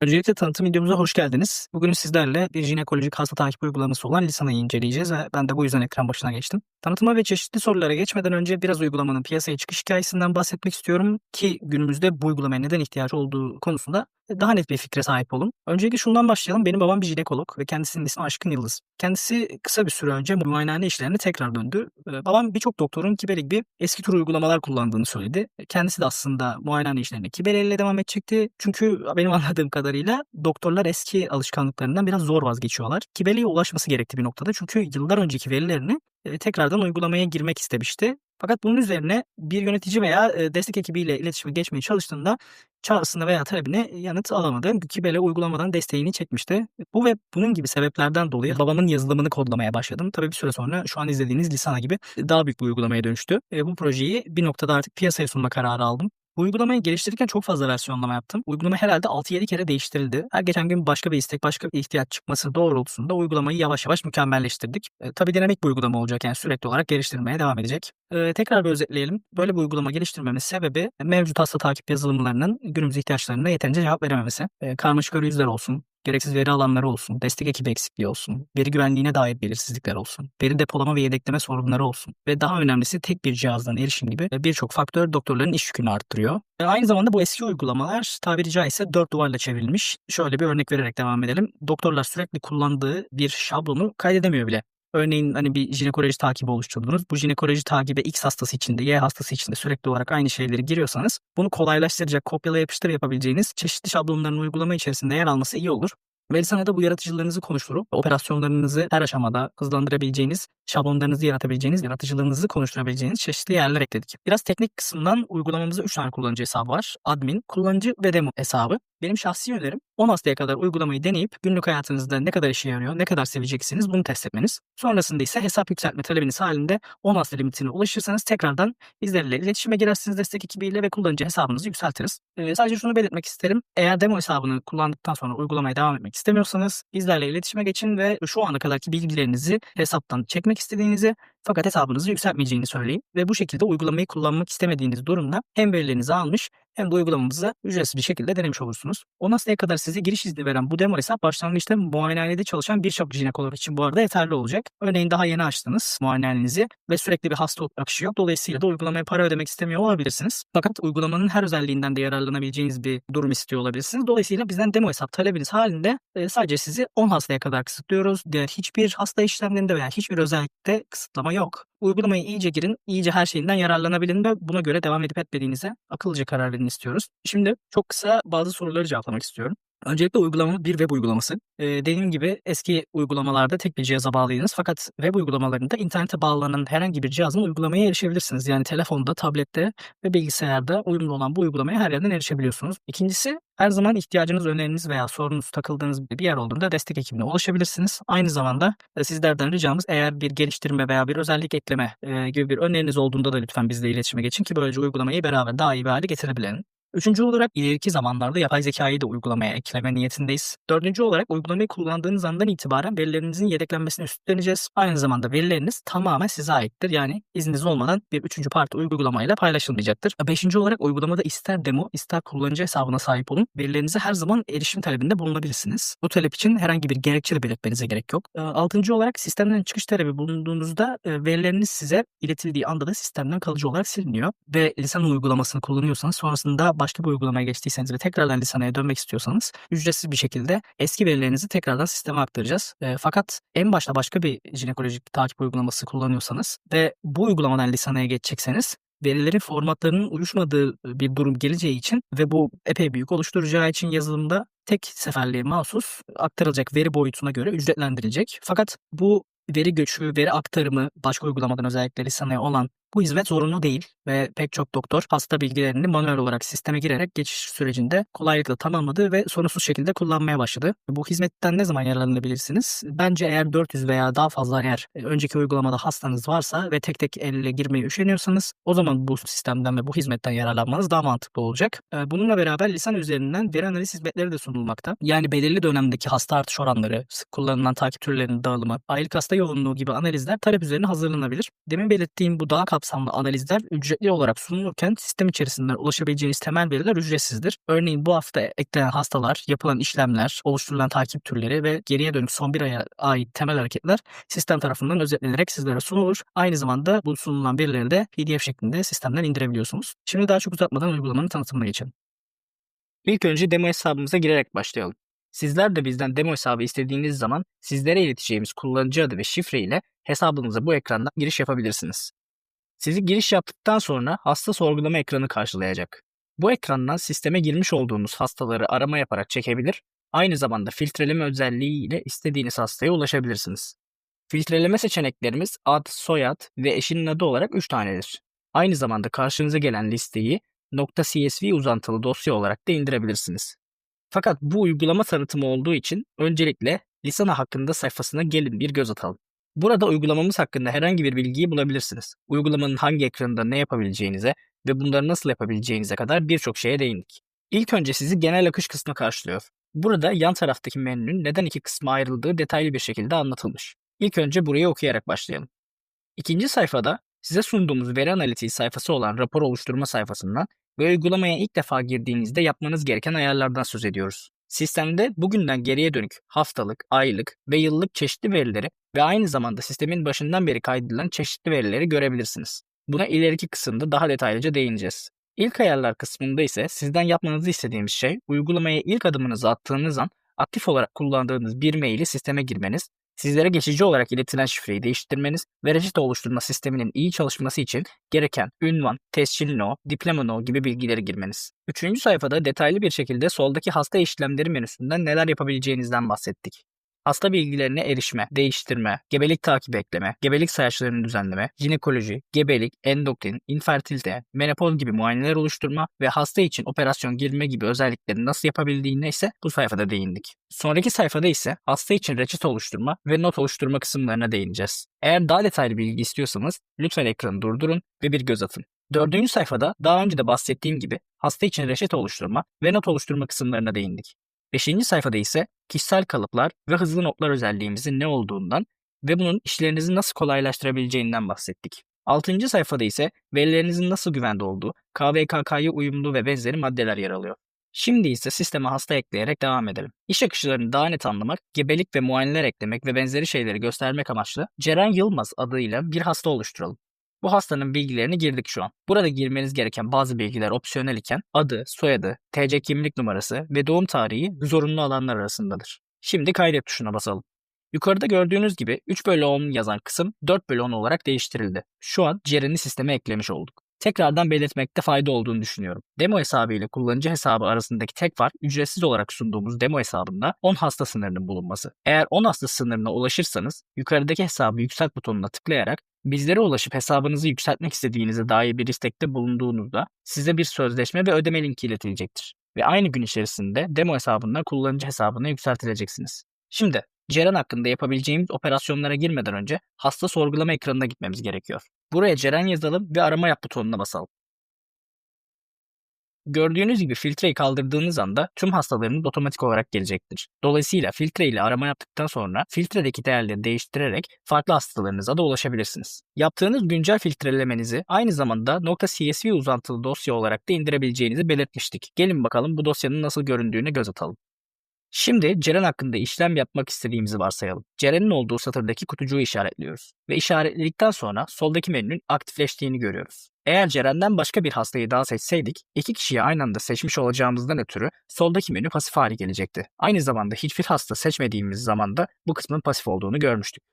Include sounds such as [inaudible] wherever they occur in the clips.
Öncelikle tanıtım videomuza hoş geldiniz. Bugün sizlerle bir jinekolojik hasta takip uygulaması olan Lisana'yı inceleyeceğiz ve ben de bu yüzden ekran başına geçtim. Tanıtıma ve çeşitli sorulara geçmeden önce biraz uygulamanın piyasaya çıkış hikayesinden bahsetmek istiyorum ki günümüzde bu uygulamaya neden ihtiyaç olduğu konusunda daha net bir fikre sahip olun. Öncelikle şundan başlayalım. Benim babam bir jinekolog ve kendisinin ismi Aşkın Yıldız. Kendisi kısa bir süre önce muayenehane işlerine tekrar döndü. Ee, Babam birçok doktorun Kibeli gibi eski tür uygulamalar kullandığını söyledi. Kendisi de aslında muayenehane işlerine Kibeli ile devam edecekti. Çünkü benim [laughs] anladığım kadarıyla doktorlar eski alışkanlıklarından biraz zor vazgeçiyorlar. Kibeli'ye ulaşması gerekti bir noktada. Çünkü yıllar önceki verilerini e, tekrardan uygulamaya girmek istemişti. Fakat bunun üzerine bir yönetici veya e, destek ekibiyle iletişime geçmeye çalıştığında çağrısına veya talebine yanıt alamadı. Kibele uygulamadan desteğini çekmişti. Bu ve bunun gibi sebeplerden dolayı babamın yazılımını kodlamaya başladım. Tabii bir süre sonra şu an izlediğiniz Lisana gibi daha büyük bir uygulamaya dönüştü. E, bu projeyi bir noktada artık piyasaya sunma kararı aldım. Uygulamayı geliştirirken çok fazla versiyonlama yaptım. Uygulama herhalde 6-7 kere değiştirildi. Her geçen gün başka bir istek, başka bir ihtiyaç çıkması doğrultusunda uygulamayı yavaş yavaş mükemmelleştirdik. E, tabii dinamik bir uygulama olacak yani sürekli olarak geliştirmeye devam edecek. E, tekrar bir özetleyelim. Böyle bir uygulama geliştirmemin sebebi mevcut hasta takip yazılımlarının günümüz ihtiyaçlarına yeterince cevap verememesi. E, karmaşık arayüzler olsun, gereksiz veri alanları olsun, destek ekibi eksikliği olsun, veri güvenliğine dair belirsizlikler olsun, veri depolama ve yedekleme sorunları olsun ve daha önemlisi tek bir cihazdan erişim gibi birçok faktör doktorların iş yükünü arttırıyor. E, Aynı zamanda bu eski uygulamalar tabiri caizse dört duvarla çevrilmiş. Şöyle bir örnek vererek devam edelim. Doktorlar sürekli kullandığı bir şablonu kaydedemiyor bile. Örneğin hani bir jinekoloji takibi oluşturdunuz. Bu jinekoloji takibe X hastası için de Y hastası için de sürekli olarak aynı şeyleri giriyorsanız bunu kolaylaştıracak kopyala yapıştır yapabileceğiniz çeşitli şablonların uygulama içerisinde yer alması iyi olur. Verisana'da bu yaratıcılığınızı konuşturup operasyonlarınızı her aşamada hızlandırabileceğiniz, şablonlarınızı yaratabileceğiniz, yaratıcılığınızı konuşturabileceğiniz çeşitli yerler ekledik. Biraz teknik kısımdan uygulamamızda 3 tane kullanıcı hesabı var. Admin, kullanıcı ve demo hesabı. Benim şahsi önerim 10 hastaya kadar uygulamayı deneyip günlük hayatınızda ne kadar işe yarıyor, ne kadar seveceksiniz bunu test etmeniz. Sonrasında ise hesap yükseltme talebiniz halinde 10 hasta limitine ulaşırsanız tekrardan bizlerle iletişime girersiniz destek ekibiyle ve kullanıcı hesabınızı yükseltiriz. Ee, sadece şunu belirtmek isterim. Eğer demo hesabını kullandıktan sonra uygulamaya devam etmek istemiyorsanız bizlerle iletişime geçin ve şu ana kadarki bilgilerinizi hesaptan çekmek istediğinizi fakat hesabınızı yükseltmeyeceğini söyleyin ve bu şekilde uygulamayı kullanmak istemediğiniz durumda hem verilerinizi almış hem de uygulamamızı ücretsiz bir şekilde denemiş olursunuz. O nasıl kadar size giriş izni veren bu demo hesap başlangıçta muayenehanede çalışan birçok jinekolog için bu arada yeterli olacak. Örneğin daha yeni açtınız muayenehanenizi ve sürekli bir hasta akışı yok. Dolayısıyla da uygulamaya para ödemek istemiyor olabilirsiniz. Fakat uygulamanın her özelliğinden de yararlanabileceğiniz bir durum istiyor olabilirsiniz. Dolayısıyla bizden demo hesap talebiniz halinde e, sadece sizi 10 hastaya kadar kısıtlıyoruz. Diğer hiçbir hasta işlemlerinde veya hiçbir özellikte kısıtlama yok. Uygulamayı iyice girin, iyice her şeyinden yararlanabilin ve buna göre devam edip etmediğinize akıllıca karar verin istiyoruz. Şimdi çok kısa bazı soruları cevaplamak istiyorum. Öncelikle uygulamamız bir web uygulaması. Ee, dediğim gibi eski uygulamalarda tek bir cihaza bağlıydınız fakat web uygulamalarında internete bağlanan herhangi bir cihazın uygulamaya erişebilirsiniz. Yani telefonda, tablette ve bilgisayarda uyumlu olan bu uygulamaya her yerden erişebiliyorsunuz. İkincisi her zaman ihtiyacınız, öneriniz veya sorunuz takıldığınız bir yer olduğunda destek ekibine ulaşabilirsiniz. Aynı zamanda e, sizlerden ricamız eğer bir geliştirme veya bir özellik ekleme gibi bir öneriniz olduğunda da lütfen bizle iletişime geçin ki böylece uygulamayı beraber daha iyi bir hale getirebilelim. Üçüncü olarak ileriki zamanlarda yapay zekayı da uygulamaya ekleme niyetindeyiz. Dördüncü olarak uygulamayı kullandığınız andan itibaren verilerinizin yedeklenmesini üstleneceğiz. Aynı zamanda verileriniz tamamen size aittir. Yani izniniz olmadan bir üçüncü parti uygulamayla paylaşılmayacaktır. Beşinci olarak uygulamada ister demo ister kullanıcı hesabına sahip olun. Verilerinize her zaman erişim talebinde bulunabilirsiniz. Bu talep için herhangi bir gerekçe de belirtmenize gerek yok. E, Altıncı olarak sistemden çıkış talebi bulunduğunuzda e, verileriniz size iletildiği anda da sistemden kalıcı olarak siliniyor. Ve lisan uygulamasını kullanıyorsanız sonrasında başka bir uygulamaya geçtiyseniz ve tekrardan lisanaya dönmek istiyorsanız ücretsiz bir şekilde eski verilerinizi tekrardan sisteme aktaracağız. E, fakat en başta başka bir jinekolojik takip uygulaması kullanıyorsanız ve bu uygulamadan lisanaya geçecekseniz verilerin formatlarının uyuşmadığı bir durum geleceği için ve bu epey büyük oluşturacağı için yazılımda tek seferliğe mahsus aktarılacak veri boyutuna göre ücretlendirilecek. Fakat bu veri göçü, veri aktarımı başka uygulamadan özellikle lisanaya olan bu hizmet zorunlu değil ve pek çok doktor hasta bilgilerini manuel olarak sisteme girerek geçiş sürecinde kolaylıkla tamamladı ve sorunsuz şekilde kullanmaya başladı. Bu hizmetten ne zaman yararlanabilirsiniz? Bence eğer 400 veya daha fazla eğer e, önceki uygulamada hastanız varsa ve tek tek elle girmeye üşeniyorsanız o zaman bu sistemden ve bu hizmetten yararlanmanız daha mantıklı olacak. E, Bununla beraber lisan üzerinden veri analiz hizmetleri de sunulmakta. Yani belirli dönemdeki hasta artış oranları, sık kullanılan takip türlerinin dağılımı, aylık hasta yoğunluğu gibi analizler talep üzerine hazırlanabilir. Demin belirttiğim bu daha kapsamlı analizler ücretli olarak sunulurken sistem içerisinden ulaşabileceğiniz temel veriler ücretsizdir. Örneğin bu hafta eklenen hastalar, yapılan işlemler, oluşturulan takip türleri ve geriye dönük son bir aya ait temel hareketler sistem tarafından özetlenerek sizlere sunulur. Aynı zamanda bu sunulan verileri de PDF şeklinde sistemden indirebiliyorsunuz. Şimdi daha çok uzatmadan uygulamanın tanıtımına geçelim. İlk önce demo hesabımıza girerek başlayalım. Sizler de bizden demo hesabı istediğiniz zaman sizlere ileteceğimiz kullanıcı adı ve şifre ile hesabınıza bu ekrandan giriş yapabilirsiniz. Sizi giriş yaptıktan sonra hasta sorgulama ekranı karşılayacak. Bu ekrandan sisteme girmiş olduğunuz hastaları arama yaparak çekebilir, aynı zamanda filtreleme özelliği ile istediğiniz hastaya ulaşabilirsiniz. Filtreleme seçeneklerimiz ad, soyad ve eşinin adı olarak 3 tanedir. Aynı zamanda karşınıza gelen listeyi .csv uzantılı dosya olarak da indirebilirsiniz. Fakat bu uygulama tanıtımı olduğu için öncelikle Lisana hakkında sayfasına gelin bir göz atalım. Burada uygulamamız hakkında herhangi bir bilgiyi bulabilirsiniz. Uygulamanın hangi ekranında ne yapabileceğinize ve bunları nasıl yapabileceğinize kadar birçok şeye değindik. İlk önce sizi genel akış kısmı karşılıyor. Burada yan taraftaki menünün neden iki kısma ayrıldığı detaylı bir şekilde anlatılmış. İlk önce burayı okuyarak başlayalım. İkinci sayfada size sunduğumuz veri analitiği sayfası olan rapor oluşturma sayfasından ve uygulamaya ilk defa girdiğinizde yapmanız gereken ayarlardan söz ediyoruz. Sistemde bugünden geriye dönük haftalık, aylık ve yıllık çeşitli verileri ve aynı zamanda sistemin başından beri kaydedilen çeşitli verileri görebilirsiniz. Buna ileriki kısımda daha detaylıca değineceğiz. İlk ayarlar kısmında ise sizden yapmanızı istediğimiz şey uygulamaya ilk adımınızı attığınız an aktif olarak kullandığınız bir maili sisteme girmeniz Sizlere geçici olarak iletilen şifreyi değiştirmeniz ve reçete oluşturma sisteminin iyi çalışması için gereken ünvan, tescil no, diploma no gibi bilgileri girmeniz. Üçüncü sayfada detaylı bir şekilde soldaki hasta işlemleri menüsünden neler yapabileceğinizden bahsettik hasta bilgilerine erişme, değiştirme, gebelik takip ekleme, gebelik sayaçlarını düzenleme, jinekoloji, gebelik, endokrin, infertilite, menopoz gibi muayeneler oluşturma ve hasta için operasyon girme gibi özellikleri nasıl yapabildiğine ise bu sayfada değindik. Sonraki sayfada ise hasta için reçete oluşturma ve not oluşturma kısımlarına değineceğiz. Eğer daha detaylı bilgi istiyorsanız lütfen ekranı durdurun ve bir göz atın. Dördüncü sayfada daha önce de bahsettiğim gibi hasta için reçete oluşturma ve not oluşturma kısımlarına değindik. Beşinci sayfada ise kişisel kalıplar ve hızlı notlar özelliğimizin ne olduğundan ve bunun işlerinizi nasıl kolaylaştırabileceğinden bahsettik. Altıncı sayfada ise verilerinizin nasıl güvende olduğu, KVKK'ya uyumlu ve benzeri maddeler yer alıyor. Şimdi ise sisteme hasta ekleyerek devam edelim. İş akışlarını daha net anlamak, gebelik ve muayeneler eklemek ve benzeri şeyleri göstermek amaçlı Ceren Yılmaz adıyla bir hasta oluşturalım. Bu hastanın bilgilerini girdik şu an. Burada girmeniz gereken bazı bilgiler opsiyonel iken adı, soyadı, TC kimlik numarası ve doğum tarihi zorunlu alanlar arasındadır. Şimdi kaydet tuşuna basalım. Yukarıda gördüğünüz gibi 3 bölü 10 yazan kısım 4 bölü 10 olarak değiştirildi. Şu an Ceren'i sisteme eklemiş olduk. Tekrardan belirtmekte fayda olduğunu düşünüyorum. Demo hesabı ile kullanıcı hesabı arasındaki tek fark ücretsiz olarak sunduğumuz demo hesabında 10 hasta sınırının bulunması. Eğer 10 hasta sınırına ulaşırsanız yukarıdaki hesabı yükselt butonuna tıklayarak Bizlere ulaşıp hesabınızı yükseltmek istediğinize dair bir istekte bulunduğunuzda size bir sözleşme ve ödeme linki iletilecektir. Ve aynı gün içerisinde demo hesabından kullanıcı hesabına yükseltileceksiniz. Şimdi Ceren hakkında yapabileceğimiz operasyonlara girmeden önce hasta sorgulama ekranına gitmemiz gerekiyor. Buraya Ceren yazalım ve arama yap butonuna basalım. Gördüğünüz gibi filtreyi kaldırdığınız anda tüm hastalarınız otomatik olarak gelecektir. Dolayısıyla filtre ile arama yaptıktan sonra filtredeki değerleri değiştirerek farklı hastalarınıza da ulaşabilirsiniz. Yaptığınız güncel filtrelemenizi aynı zamanda .csv uzantılı dosya olarak da indirebileceğinizi belirtmiştik. Gelin bakalım bu dosyanın nasıl göründüğüne göz atalım. Şimdi Ceren hakkında işlem yapmak istediğimizi varsayalım. Ceren'in olduğu satırdaki kutucuğu işaretliyoruz. Ve işaretledikten sonra soldaki menünün aktifleştiğini görüyoruz. Eğer Ceren'den başka bir hastayı daha seçseydik, iki kişiyi aynı anda seçmiş olacağımızdan ötürü soldaki menü pasif hale gelecekti. Aynı zamanda hiçbir hasta seçmediğimiz zaman da bu kısmın pasif olduğunu görmüştük.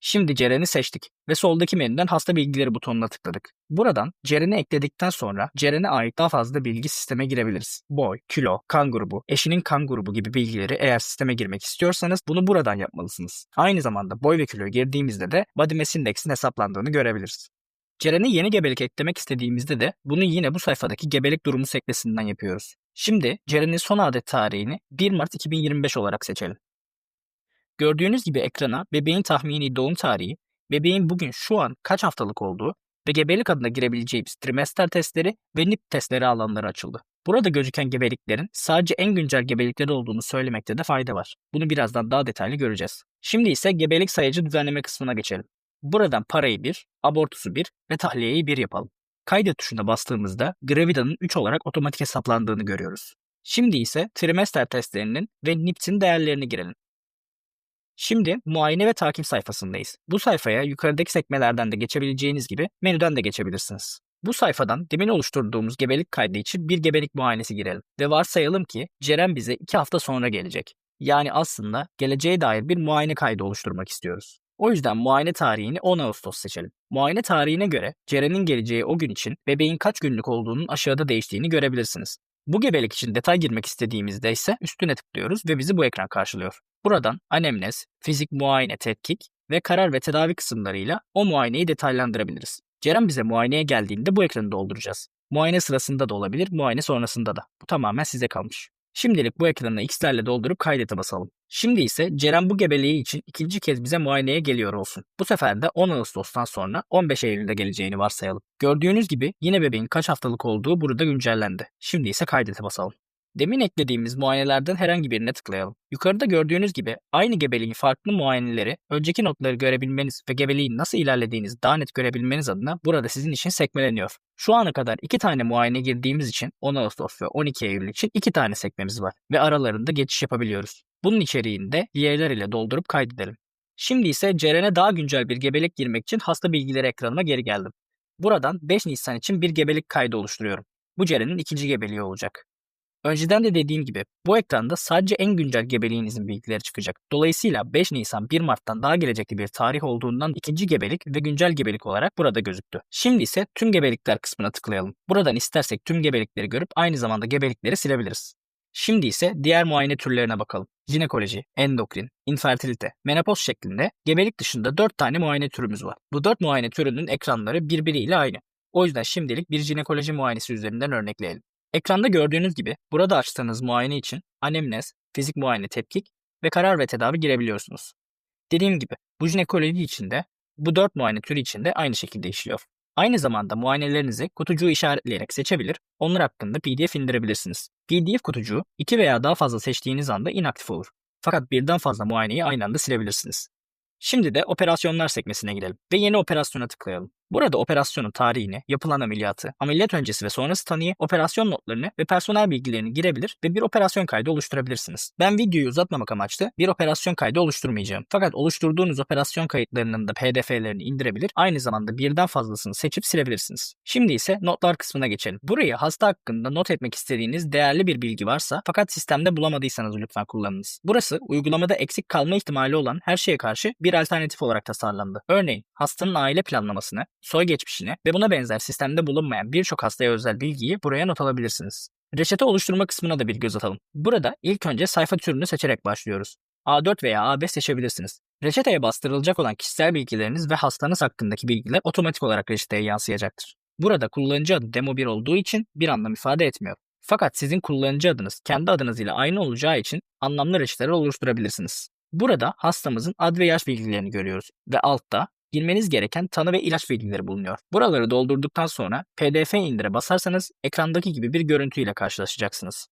Şimdi Ceren'i seçtik ve soldaki menüden hasta bilgileri butonuna tıkladık. Buradan Ceren'i ekledikten sonra Ceren'e ait daha fazla bilgi sisteme girebiliriz. Boy, kilo, kan grubu, eşinin kan grubu gibi bilgileri eğer sisteme girmek istiyorsanız bunu buradan yapmalısınız. Aynı zamanda boy ve kiloyu girdiğimizde de body mass index'in hesaplandığını görebiliriz. Ceren'e yeni gebelik eklemek istediğimizde de bunu yine bu sayfadaki gebelik durumu sekmesinden yapıyoruz. Şimdi Ceren'in son adet tarihini 1 Mart 2025 olarak seçelim. Gördüğünüz gibi ekrana bebeğin tahmini doğum tarihi, bebeğin bugün şu an kaç haftalık olduğu ve gebelik adına girebileceğimiz trimester testleri ve NIP testleri alanları açıldı. Burada gözüken gebeliklerin sadece en güncel gebelikleri olduğunu söylemekte de fayda var. Bunu birazdan daha detaylı göreceğiz. Şimdi ise gebelik sayacı düzenleme kısmına geçelim. Buradan parayı 1, abortusu 1 ve tahliyeyi 1 yapalım. Kaydet tuşuna bastığımızda Gravida'nın 3 olarak otomatik hesaplandığını görüyoruz. Şimdi ise trimester testlerinin ve NIPT'in değerlerini girelim. Şimdi muayene ve takip sayfasındayız. Bu sayfaya yukarıdaki sekmelerden de geçebileceğiniz gibi menüden de geçebilirsiniz. Bu sayfadan demin oluşturduğumuz gebelik kaydı için bir gebelik muayenesi girelim. Ve varsayalım ki Ceren bize 2 hafta sonra gelecek. Yani aslında geleceğe dair bir muayene kaydı oluşturmak istiyoruz. O yüzden muayene tarihini 10 Ağustos seçelim. Muayene tarihine göre Ceren'in geleceği o gün için bebeğin kaç günlük olduğunun aşağıda değiştiğini görebilirsiniz. Bu gebelik için detay girmek istediğimizde ise üstüne tıklıyoruz ve bizi bu ekran karşılıyor. Buradan anemnez, fizik muayene tetkik ve karar ve tedavi kısımlarıyla o muayeneyi detaylandırabiliriz. Ceren bize muayeneye geldiğinde bu ekranı dolduracağız. Muayene sırasında da olabilir, muayene sonrasında da. Bu tamamen size kalmış. Şimdilik bu ekranı x'lerle doldurup kaydete basalım. Şimdi ise Ceren bu gebeliği için ikinci kez bize muayeneye geliyor olsun. Bu sefer de 10 Ağustos'tan sonra 15 Eylül'de geleceğini varsayalım. Gördüğünüz gibi yine bebeğin kaç haftalık olduğu burada güncellendi. Şimdi ise kaydete basalım. Demin eklediğimiz muayenelerden herhangi birine tıklayalım. Yukarıda gördüğünüz gibi aynı gebeliğin farklı muayeneleri, önceki notları görebilmeniz ve gebeliğin nasıl ilerlediğinizi daha net görebilmeniz adına burada sizin için sekmeleniyor. Şu ana kadar iki tane muayene girdiğimiz için 10 Ağustos ve 12 Eylül için iki tane sekmemiz var ve aralarında geçiş yapabiliyoruz. Bunun içeriğini de y'ler ile doldurup kaydedelim. Şimdi ise Ceren'e daha güncel bir gebelik girmek için hasta bilgileri ekranıma geri geldim. Buradan 5 Nisan için bir gebelik kaydı oluşturuyorum. Bu Ceren'in ikinci gebeliği olacak. Önceden de dediğim gibi bu ekranda sadece en güncel gebeliğinizin bilgileri çıkacak. Dolayısıyla 5 Nisan 1 Mart'tan daha gelecekli bir tarih olduğundan ikinci gebelik ve güncel gebelik olarak burada gözüktü. Şimdi ise tüm gebelikler kısmına tıklayalım. Buradan istersek tüm gebelikleri görüp aynı zamanda gebelikleri silebiliriz. Şimdi ise diğer muayene türlerine bakalım. Jinekoloji, endokrin, infertilite, menopoz şeklinde gebelik dışında 4 tane muayene türümüz var. Bu 4 muayene türünün ekranları birbiriyle aynı. O yüzden şimdilik bir jinekoloji muayenesi üzerinden örnekleyelim. Ekranda gördüğünüz gibi burada açtığınız muayene için anemnez, fizik muayene tetkik ve karar ve tedavi girebiliyorsunuz. Dediğim gibi bu jinekoloji için de bu 4 muayene türü için de aynı şekilde işliyor. Aynı zamanda muayenelerinizi kutucuğu işaretleyerek seçebilir, onlar hakkında PDF indirebilirsiniz. PDF kutucuğu 2 veya daha fazla seçtiğiniz anda inaktif olur. Fakat birden fazla muayeneyi aynı anda silebilirsiniz. Şimdi de operasyonlar sekmesine girelim ve yeni operasyona tıklayalım. Burada operasyonun tarihini, yapılan ameliyatı, ameliyat öncesi ve sonrası tanıyı, operasyon notlarını ve personel bilgilerini girebilir ve bir operasyon kaydı oluşturabilirsiniz. Ben videoyu uzatmamak amaçlı bir operasyon kaydı oluşturmayacağım. Fakat oluşturduğunuz operasyon kayıtlarının da pdf'lerini indirebilir, aynı zamanda birden fazlasını seçip silebilirsiniz. Şimdi ise notlar kısmına geçelim. Burayı hasta hakkında not etmek istediğiniz değerli bir bilgi varsa fakat sistemde bulamadıysanız lütfen kullanınız. Burası uygulamada eksik kalma ihtimali olan her şeye karşı bir alternatif olarak tasarlandı. Örneğin hastanın aile planlamasını, soy geçmişini ve buna benzer sistemde bulunmayan birçok hastaya özel bilgiyi buraya not alabilirsiniz. Reçete oluşturma kısmına da bir göz atalım. Burada ilk önce sayfa türünü seçerek başlıyoruz. A4 veya A5 seçebilirsiniz. Reçeteye bastırılacak olan kişisel bilgileriniz ve hastanız hakkındaki bilgiler otomatik olarak reçeteye yansıyacaktır. Burada kullanıcı adı demo 1 olduğu için bir anlam ifade etmiyor. Fakat sizin kullanıcı adınız kendi adınız ile aynı olacağı için anlamlı reçeteler oluşturabilirsiniz. Burada hastamızın ad ve yaş bilgilerini görüyoruz ve altta girmeniz gereken tanı ve ilaç bilgileri bulunuyor. Buraları doldurduktan sonra PDF indire basarsanız ekrandaki gibi bir görüntüyle karşılaşacaksınız.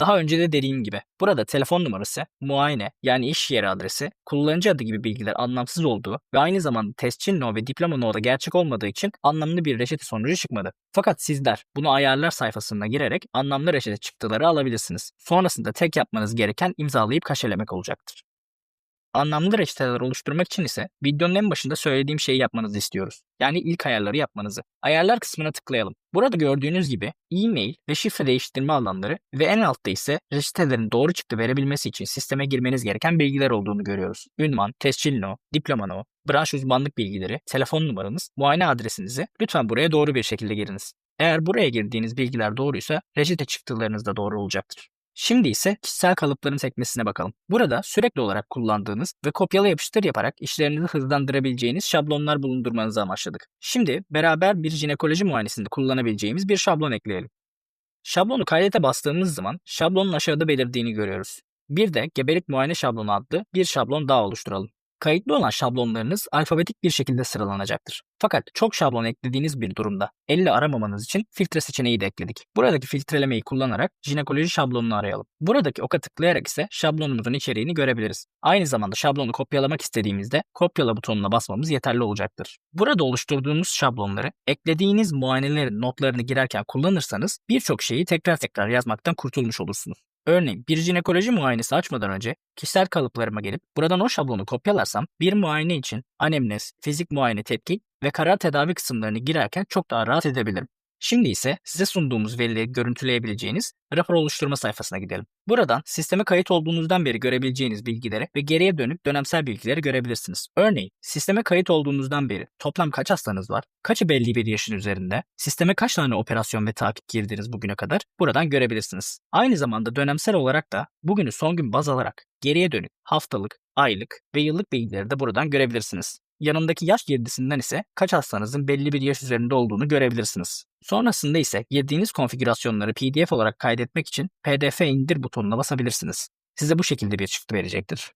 Daha önce de dediğim gibi burada telefon numarası, muayene yani iş yeri adresi, kullanıcı adı gibi bilgiler anlamsız olduğu ve aynı zamanda tescil no ve diploma no da gerçek olmadığı için anlamlı bir reçete sonucu çıkmadı. Fakat sizler bunu ayarlar sayfasına girerek anlamlı reçete çıktıları alabilirsiniz. Sonrasında tek yapmanız gereken imzalayıp kaşelemek olacaktır. Anlamlı reçeteler oluşturmak için ise videonun en başında söylediğim şeyi yapmanızı istiyoruz. Yani ilk ayarları yapmanızı. Ayarlar kısmına tıklayalım. Burada gördüğünüz gibi e-mail ve şifre değiştirme alanları ve en altta ise reçetelerin doğru çıktı verebilmesi için sisteme girmeniz gereken bilgiler olduğunu görüyoruz. Ünvan, tescil no, diploma no, branş uzmanlık bilgileri, telefon numaranız, muayene adresinizi lütfen buraya doğru bir şekilde giriniz. Eğer buraya girdiğiniz bilgiler doğruysa reçete çıktılarınız da doğru olacaktır. Şimdi ise kişisel kalıpların sekmesine bakalım. Burada sürekli olarak kullandığınız ve kopyala yapıştır yaparak işlerinizi hızlandırabileceğiniz şablonlar bulundurmanızı amaçladık. Şimdi beraber bir jinekoloji muayenesinde kullanabileceğimiz bir şablon ekleyelim. Şablonu kaydete bastığımız zaman şablonun aşağıda belirdiğini görüyoruz. Bir de gebelik muayene şablonu adlı bir şablon daha oluşturalım. Kayıtlı olan şablonlarınız alfabetik bir şekilde sıralanacaktır. Fakat çok şablon eklediğiniz bir durumda elle aramamanız için filtre seçeneği de ekledik. Buradaki filtrelemeyi kullanarak jinekoloji şablonunu arayalım. Buradaki oka tıklayarak ise şablonumuzun içeriğini görebiliriz. Aynı zamanda şablonu kopyalamak istediğimizde kopyala butonuna basmamız yeterli olacaktır. Burada oluşturduğunuz şablonları eklediğiniz muayenelerin notlarını girerken kullanırsanız birçok şeyi tekrar tekrar yazmaktan kurtulmuş olursunuz. Örneğin bir jinekoloji muayenesi açmadan önce kişisel kalıplarıma gelip buradan o şablonu kopyalarsam bir muayene için anemnez, fizik muayene tetkik ve karar tedavi kısımlarını girerken çok daha rahat edebilirim. Şimdi ise size sunduğumuz verileri görüntüleyebileceğiniz rapor oluşturma sayfasına gidelim. Buradan sisteme kayıt olduğunuzdan beri görebileceğiniz bilgileri ve geriye dönük dönemsel bilgileri görebilirsiniz. Örneğin sisteme kayıt olduğunuzdan beri toplam kaç hastanız var, kaçı belli bir yaşın üzerinde, sisteme kaç tane operasyon ve takip girdiniz bugüne kadar buradan görebilirsiniz. Aynı zamanda dönemsel olarak da bugünü son gün baz alarak geriye dönük haftalık, aylık ve yıllık bilgileri de buradan görebilirsiniz. Yanındaki yaş girdisinden ise kaç hastanızın belli bir yaş üzerinde olduğunu görebilirsiniz. Sonrasında ise girdiğiniz konfigürasyonları PDF olarak kaydetmek için PDF indir butonuna basabilirsiniz. Size bu şekilde bir çıktı verecektir.